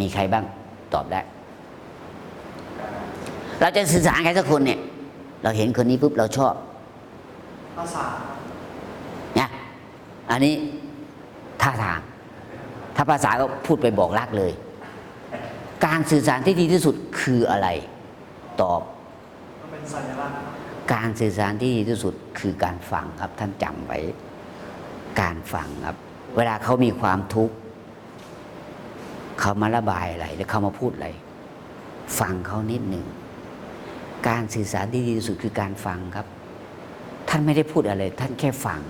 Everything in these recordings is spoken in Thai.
มีใครบ้างตอบได้ เราจะสื่อสารใครสักคนเนี่ย เราเห็นคนนี้ปุ๊บเราชอบภาษานะอันนี้ท่าทาง ถ้าภาษาก็พูดไปบอกรักเลย การสื่อสารที่ดีที่สุดคืออะไร ตอบก็เป็นสัญลักษณ์การสื่อสารที่ดีที่สุดคือการฟังครับท่านจำไว้ การฟังครับ เวลาเขามีความทุกข์ เขามาระบายอะไรหรือเขามาพูดอะไร ฟังเขานิดหนึ่ง การสื่อสารที่ดีที่สุดคือการฟังครับ ท่านไม่ได้พูดอะไร ท่านแค่ฟัง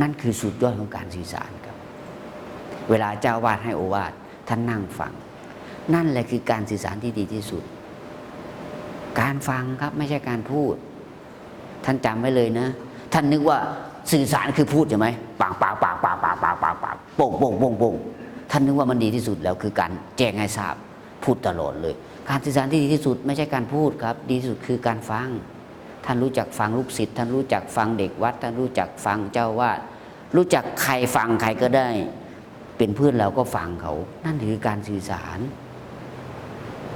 นั่นคือสุดยอดของการสื่อสารครับ เวลาเจ้าวาดให้โอวาทท่านนั่งฟัง นั่นแหละคือการสื่อสารที่ดีที่สุด การฟังครับไม่ใช่การพูด ท่านจำไว้เลยนะ ท่านนึกว่าสื่อสารคือพูดใช่ไหมปากปากปากปากปากปากปากปากโป่งโป่งโป่งโป่ง ท่านนึกว่ามันดีที่สุดแล้วคือการแจ้งให้ทราบพูดตลอดเลย การสื่อสารที่ดีที่สุดไม่ใช่การพูดครับ ดีที่สุดคือการฟัง ท่านรู้จักฟังลูกศิษย์ท่านรู้จักฟังเด็กวัด ท่านรู้จักฟังเจ้าวาดรู้จักใครฟังใครก็ได้ เป็นเพื่อนเราก็ฟังเขา นั่นคือการสื่อสาร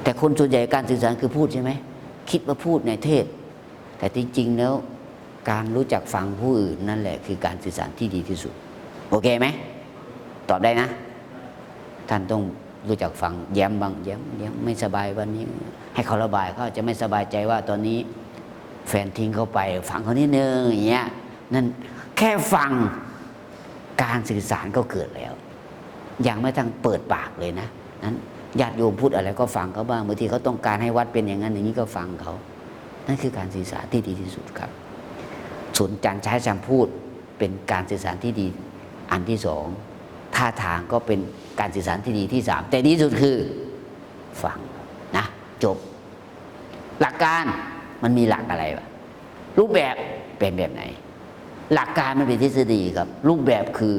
แต่คนส่วนใหญ่การสื่อสารคือพูดใช่ไหมคิดว่าพูดในเทศ แต่จริงๆแล้ว การรู้จักฟังผู้อื่นนั่นแหละคือการสื่อสารที่ดีที่สุด โอเคไหมตอบได้นะ ท่านต้องรู้จักฟังแย้มบางแย้มแย้มไม่สบายวันนี้ ให้เขาระบายเขาจะไม่สบายใจว่าตอนนี้ แฟนทิ้งเขาไปฟังเขานิดนึงอย่างเงี้ยนั่นแค่ฟังการสื่อสารก็เกิดแล้วยังไม่ต้องเปิดปากเลยนะนั้นญาติโยมพูดอะไรก็ฟังเขาบ้างบางทีเขาต้องการให้วัดเป็นอย่างนั้นอย่างนี้ก็ฟังเขานั่นคือการสื่อสารที่ดีที่สุดครับสนการใช้คำพูดเป็นการสื่อสารที่ดีอันที่สอง ท่าทางก็เป็นการสื่อสารที่ดีที่สามแต่ดีที่สุดคือฟังนะจบ หลักการมันมีหลักอะไรวะรูปแบบเป็นแบบไหน หลักการมันเป็นทฤษฎีครับ รูปแบบคือ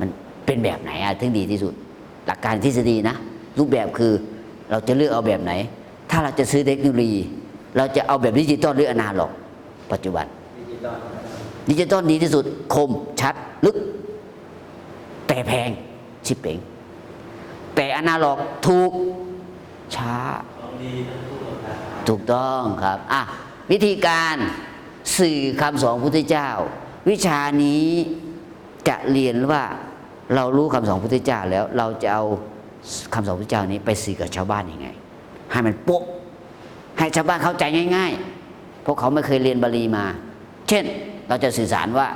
มันเป็นแบบไหนอะถึงดีที่สุด หลักการทฤษฎีนะ รูปแบบคือเราจะเลือกเอาแบบไหน ถ้าเราจะซื้อเทคโนโลยี เราจะเอาแบบดิจิตอลหรืออนาล็อก ปัจจุบันดิจิตอลดีที่สุดคมชัดลึก แต่แพงชิปเป่งแต่อนาล็อกถูกช้า ถูกต้องครับอะวิธีการสื่อคำสอนพุทธเจ้า วิชานี้จะเรียนว่าเรารู้คำสอนพุทธเจ้าแล้ว เราจะเอาคำสอนพุทธเจ้านี้ไปสื่อกับชาวบ้านยังไง ให้มันปุ๊บให้ชาวบ้านเข้าใจง่าย ๆ เพราะเขาไม่เคยเรียนบาลีมา เช่นเราจะสื่อสารว่า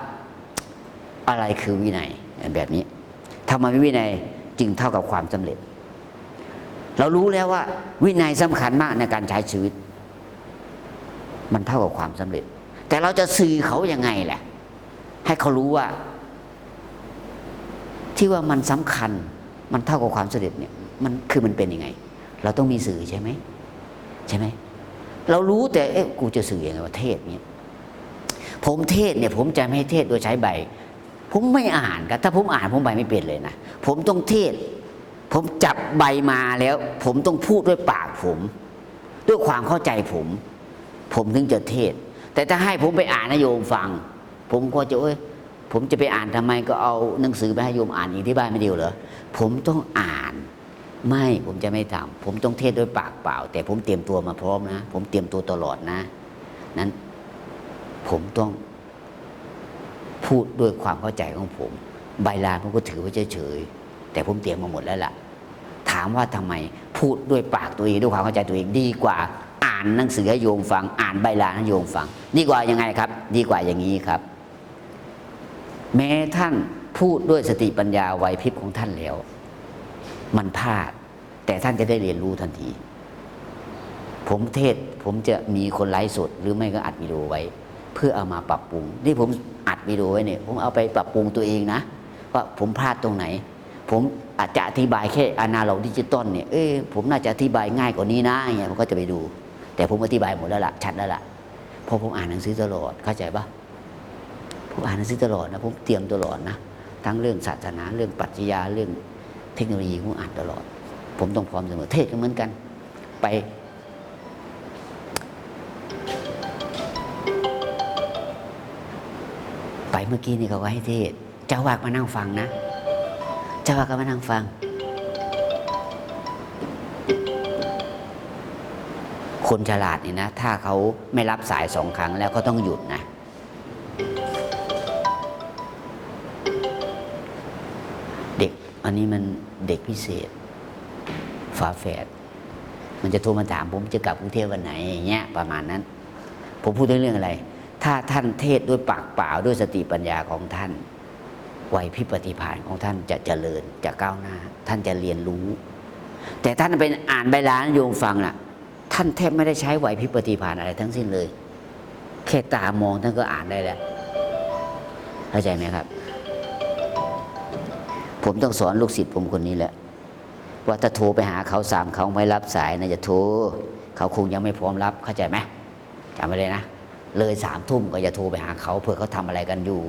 อะไรคือวินัยแบบนี้ ทำไมวินัยจึงเท่ากับความสำเร็จ เรารู้แล้วว่า วินัยสำคัญมากในการใช้ชีวิต มันเท่ากับความสำเร็จ แต่เราจะสื่อเขายังไงแหละ ให้เขารู้ว่า ที่ว่ามันสำคัญ มันเท่ากับความสำเร็จเนี่ยมันคือมันเป็นยังไง เราต้องมีสื่อใช่ไหมใช่ไหมเรารู้แต่เอ๊ะกูจะสื่อยังไงว่าเทศเนี่ยผมเทศเนี่ย ผมจะไม่ให้เทศโดยใช้ใบ ผมไม่อ่านครับถ้าผมอ่านผมใบไม่เป็นเลยนะ ผมต้องเทศ ผมจับใบมาแล้ว ผมต้องพูดด้วยปากผม ด้วยความเข้าใจผม ผมถึงจะเทศ แต่ถ้าให้ผมไปอ่านนโยมฟัง ผมก็จะเอ้ยผมจะไปอ่านทำไมก็เอาหนังสือไปให้โยมอ่านอีกที่บ้านไม่เดียวเหรอผมต้องอ่าน ไม่ผมจะไม่ทำผมต้องเทศด้วยปากเปล่า แต่ผมเตรียมตัวมาพร้อมนะ ผมเตรียมตัวตลอดนะ นั้น ผมต้อง พูดด้วยความเข้าใจของผม ใบลานผมก็ถือว่าเฉยๆแต่ผมเตรียมมาหมดแล้วล่ะ ถามว่าทำไมพูดด้วยปากตัวเองด้วยความเข้าใจตัวเองดีกว่า อ่านหนังสือให้โยมฟัง อ่านใบลานให้โยมฟัง ดีกว่ายังไงครับ ดีกว่าอย่างนี้ครับ แม้ท่านพูดด้วยสติปัญญาไวพริบของท่านแล้ว มันพลาด แต่ท่านจะได้เรียนรู้ทันที ผมเทศผมจะมีคนไลฟ์สดหรือไม่ก็อัดวิดีโอไว้ เพื่อเอามาปรับปรุง นี่ผมอัดวิดีโอไว้เนี่ยผมเอาไปปรับปรุงตัวเองนะว่าผมพลาดตรงไหน ผมอาจจะอธิบายแค่อนาล็อกดิจิตอลเนี่ยเอ้ผมน่าจะอธิบายง่ายกว่านี้นะอย่างเงี้ยผมก็จะไปดู แต่ผมอธิบายหมดแล้วล่ะชัดแล้วล่ะเพราะผมอ่านหนังสือตลอดเข้าใจปะผมอ่านหนังสือตลอดนะผมเตรียมตลอดนะทั้งเรื่องศาสนาเรื่องปรัชญาเรื่องเทคโนโลยีผมอ่านตลอด ผมต้องพร้อมเสมอเทศก็เหมือนกัน ไป ไปเมื่อกี้นี่เขาก็ให้เทศ เจ้าวาดมานั่งฟังนะ เจ้าวาดก็มานั่งฟัง คนฉลาดนี่นะ ถ้าเขาไม่รับสายสองครั้งแล้วก็ต้องหยุดนะ เด็กอันนี้มันเด็กพิเศษ ฝาแฝด มันจะโทรมาถามผมจะกลับกรุงเทพวันไหนอย่างเงี้ยประมาณนั้น ผมพูดเรื่องอะไร ถ้าท่านเทศด้วยปากเปล่าด้วยสติปัญญาของท่านไหวพิบปฏิภาณของท่านจะเจริญจะก้าวหน้า ท่านจะเรียนรู้ แต่ท่านเป็นอ่านใบลานโยมฟังน่ะ ท่านแทบไม่ได้ใช้ไหวพิบปฏิภาณอะไรทั้งสิ้นเลยแค่ตามองท่านก็อ่านได้แล้วเข้าใจไหมครับ ผมต้องสอนลูกศิษย์ผมคนนี้แหละว่าถ้าโทรไปหาเขาสามเขาไม่รับสายนะจะโทรเขาคงยังไม่พร้อมรับเข้าใจไหมจำไว้เลยนะ เลยสามทุ่มก็จะโทรไปหาเขาเผื่อเขาทำอะไรกันอยู่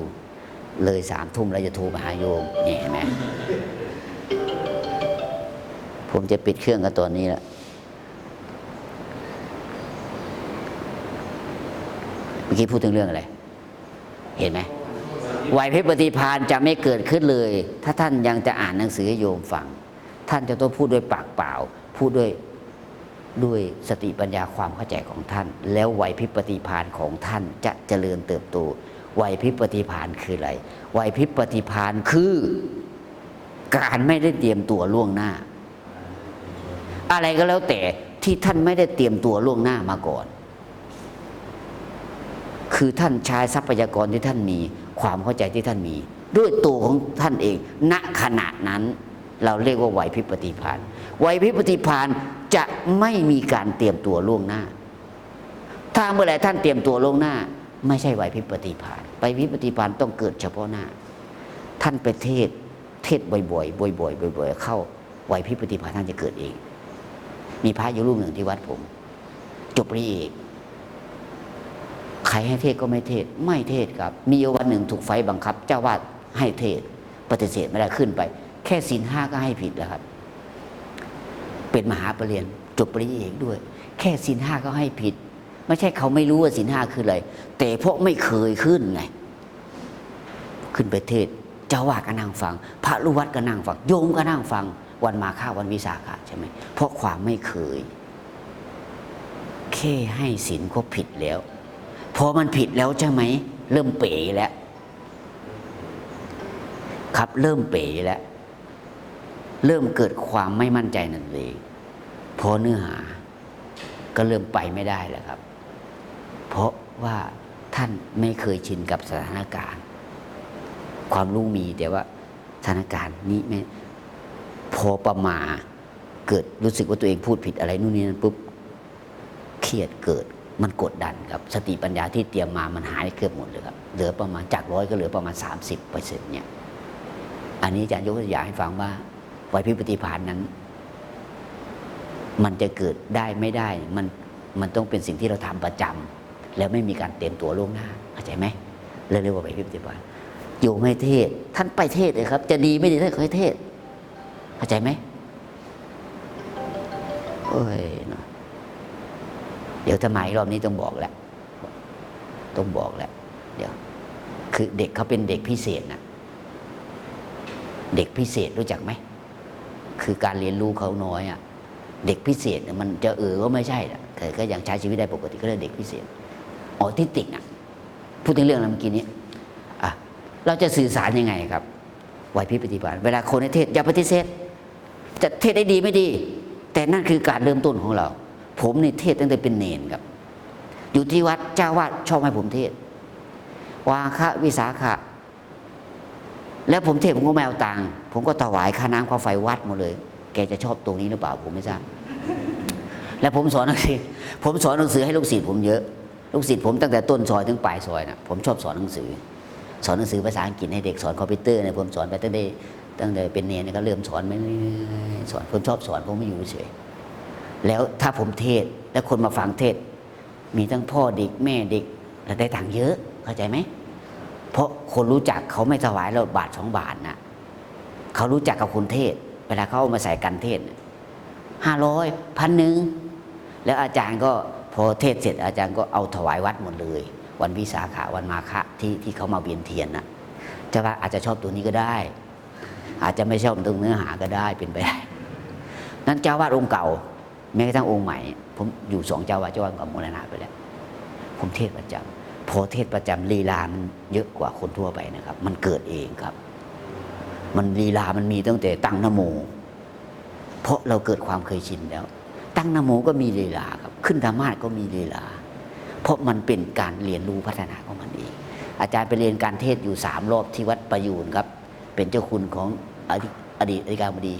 เลยสามทุ่มแล้วจะโทรไปหาโยมนี่เห็นไหมผมจะปิดเครื่องกันตอนนี้แล้วเมื่อกี้พูดถึงเรื่องอะไร เห็นไหมไหวพริบปฏิภาณจะไม่เกิดขึ้นเลย ถ้าท่านยังจะอ่านหนังสือให้โยมฟัง ท่านจะต้องพูดด้วยปากเปล่า พูดด้วย ด้วยสติปัญญาความเข้าใจของท่าน แล้วไหวพริบปฏิภาณของท่านจะเจริญเติบโตไหวพริบปฏิภาณคืออะไรไหวพริบปฏิภาณคือการไม่ได้เตรียมตัวล่วงหน้า อะไรก็แล้วแต่ที่ท่านไม่ได้เตรียมตัวล่วงหน้ามาก่อน คือท่านใช้ทรัพยากรที่ท่านมี ความเข้าใจที่ท่านมี ด้วยตัวของท่านเอง ณขณะนั้น เราเรียกว่าไหวพริบปฏิภาณไหวพริบปฏิภาณจะไม่มีการเตรียมตัวล่วงหน้า ถ้าเมื่อไหรท่านเตรียมตัวล่วงหน้า ไม่ใช่ไหวพริบปฏิภาณไหวพริบปฏิภาณต้องเกิดเฉพาะหน้า ท่านไปเทศเทศบ่อยๆบ่อยๆบ่อยๆเข้าไหวพริบปฏิภาณท่านจะเกิดเอง มีพระอยู่รูปหนึ่งที่วัดผม จบปริเอกใครให้เทศก็ไม่เทศไม่เทศครับ มีวันหนึ่งถูกไฟบังคับ เจ้าวาดให้เทศปฏิเสธไม่ได้ขึ้นไป ค่ศีลห้าก็ให้ผิดแล้วครับ เป็นมหาปรริญญาจบปริญญาเอกด้วย แค่ศีลห้าก็ให้ผิด ไม่ใช่เขาไม่รู้ว่าศีลห้าคืออะไรแต่เพราะไม่เคยขึ้นไงขึ้นไปเทศเจ้าวาดก็นั่งฟัง พระลูกวัดก็นั่งฟัง โยมก็นั่งฟัง วันมาฆาวันวิสาขะใช่ไหมเพราะความไม่เคยแค่ให้ศีลก็ผิดแล้วพอมันผิดแล้วใช่ไหม เริ่มเป๋แล้ว ครับเริ่มเป๋แล้ว เริ่มเกิดความไม่มั่นใจนั่นเองเพราะเนื้อหาก็เริ่มไปไม่ได้แล้วครับ เพราะว่าท่านไม่เคยชินกับสถานการณ์ ความรู้มีแต่ว่าสถานการณ์นี้ไม่พอประมาเกิดรู้สึกว่าตัวเองพูดผิดอะไรนู่นนี่นั่นปุ๊บเครียดเกิดมันกดดันครับ สติปัญญาที่เตรียมมามันหายเกือบหมดเลยครับเหลือประมาณจากร้อยก็เหลือประมาณ 30เปอร์เซ็นต์เนี่ยอันนี้อาจารย์ยกตัวอย่างให้ฟังว่า ไหวพริบปฏิภาณนั้น มันจะเกิดได้ไม่ได้ มันมันต้องเป็นสิ่งที่เราทำประจำแล้วไม่มีการเตรียมตัวล่วงหน้าเข้าใจไหมเลยเรียกว่าไหวพริบปฏิภาณโยมไม่เทศ ท่านไปเทศเลยครับ จะดีไม่ดีท่านเคยเทศ เข้าใจไหมโอ้ยเนะเดี๋ยวทำไมรอบนี้ต้องบอกแหละต้องบอกแหละเดี๋ยว คือเด็กเขาเป็นเด็กพิเศษนะเด็กพิเศษรู้จักไหม คือการเรียนรู้เขาน้อยอะ่ะเด็กพิเศษมันจะเออก็ไม่ใช่ละแต่ก็ยังใช้ชีวิตได้ปกติก็เรียกเด็กพิเศษออทิสติกอะพูดถึงเรื่องอะไรเมื่อกี้นี้อะเราจะสื่อสารยังไงครับไหวพริบปฏิบัติเวลาคนในเทศอย่าปฏิเสธจะเทศได้ดีไม่ดี แต่นั่นคือการเริ่มต้นของเรา ผมในเทศตั้งแต่เป็นเนนครับ อยู่ที่วัดเจ้าวาดชอบให้ผมเทศวาคะวิสาขะ แล้วผมเทศผมก็ไม่เอาตังผมก็ถวายค่าน้ำค่าไฟวัดหมดเลย แกจะชอบตรงนี้หรือเปล่าผมไม่ทราบแล้วผมสอนหนังสือผมสอนหนังสือให้ลูกศิษย์ผมเยอะลูกศิษย์ผมตั้งแต่ต้นซอยถึงปลายซอยนะผมชอบสอนหนังสือ สอนหนังสือภาษาอังกฤษให้เด็กสอนคอมพิวเตอร์เนี่ยผมสอนไปตั้งแต่ตั้งแต่เป็นเนรเนี่ยก็เริ่มสอนไม่สอนผมชอบสอนผมไม่อยู่เฉยแล้วถ้าผมเทศแล้วคนมาฟังเทศ มีทั้งพ่อเด็กแม่เด็กแล้วได้ตังค์เยอะเข้าใจไหม เพราะคนรู้จักเขาไม่ถวายเราบาทสองบาทนะเขารู้จักกับคนเทศ เวลาเขาเอามาใส่กันเทศห้าร้อยพันหนึ่งแล้วอาจารย์ก็พอเทศเสร็จ อาจารย์ก็เอาถวายวัดหมดเลย วันวิสาขาวันมาฆะที่ที่เขามาเวียนเทียนนะจะว่าอาจจะชอบตัวนี้ก็ได้ อาจจะไม่ชอบตรงเนื้อหาก็ได้เป็นไปได้นั้นเจ้าวาดองค์เก่าแม้กระทั่งองค์ใหม่ ผมอยู่สองเจ้าวาดเจ้าวาดกับมรณะไปแล้ว ผมเทศประจำ พอเทศประจำลีลามันเยอะกว่าคนทั่วไปนะครับ มันเกิดเองครับ มันลีลามันมีตั้งแต่ตั้งนโม เพราะเราเกิดความเคยชินแล้ว ตั้งนโมก็มีลีลาครับ ขึ้นธรรมาสก็มีลีลา เพราะมันเป็นการเรียนรู้พัฒนาของมันเอง อาจารย์ไปเรียนการเทศอยู่สามรอบที่วัดประยูนครับ เป็นเจ้าคุณของอดีตอดีตอธิการบดี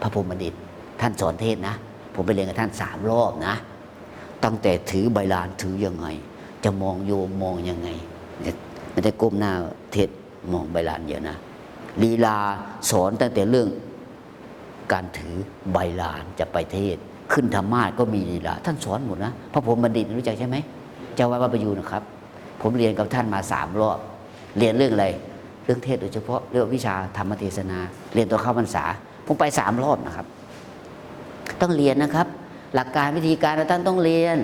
พระพรหมบัณฑิต ท่านสอนเทศนะ ผมไปเรียนกับท่านสามรอบนะ ตั้งแต่ถือใบลานถือยังไง จะมองโยมมองยังไงไม่ได้ก้มหน้าเทศมองใบลานเยอะนะลีลาสอนตั้งแต่เรื่องการถือใบลานจะไปเทศ ขึ้นธรรมาสก็มีลีลา ท่านสอนหมดนะพระพรหมบัณฑิตรู้จักใช่ไหมเจ้าวัดวัดประยูนนะครับ ผมเรียนกับท่านมาสามรอบ เรียนเรื่องอะไร เรื่องเทศโดยเฉพาะเรื่องวิชาธรรมเทศนา เรียนตัวเข้าพรรษา ผมไปสามรอบนะครับ ต้องเรียนนะครับ หลักการวิธีการท่านต้องเรียน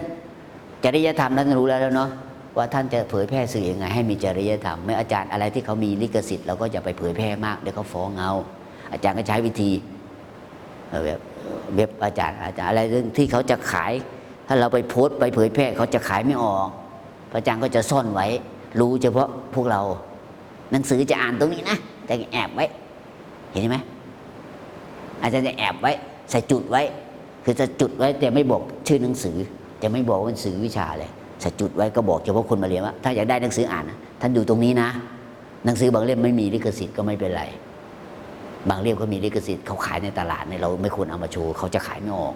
จริยธรรมท่านรู้แล้วเนาะว่าท่านจะเผยแพร่สื่อยังไงให้มีจริยธรรมไม่อาจารย์อะไรที่เขามีลิขสิทธิ์เราก็จะไปเผยแพร่มากเดี๋ยวเขาฟ้องเอาอาจารย์ก็ใช้วิธีเอ่อแบบเว็บอาจารย์อาจารย์อะไรเรื่องที่เขาจะขาย ถ้าเราไปโพสต์ไปเผยแพร่เขาจะขายไม่ออกพระอาจารย์ก็จะซ่อนไว้ รู้เฉพาะพวกเรา หนังสือจะอ่านตรงนี้นะแต่แอบไว้ เห็นไหมอาจารย์จะแอบไว้ใส่จุดไว้ คือจะจุดไว้แต่ไม่บอกชื่อหนังสือ จะไม่บอกว่าหนังสือวิชาเลยสจุดไว้ก็บอกเฉพาะคนมาเรียนว่า ถ้าอยากได้หนังสืออ่านนะท่านดูตรงนี้นะ หนังสือบางเล่มไม่มีลิขสิทธิ์ก็ไม่เป็นไร บางเล่มก็มีลิขสิทธิ์เขาขายในตลาดเนี่ยเราไม่ควรเอามาโชว์เขาจะขายไม่ออก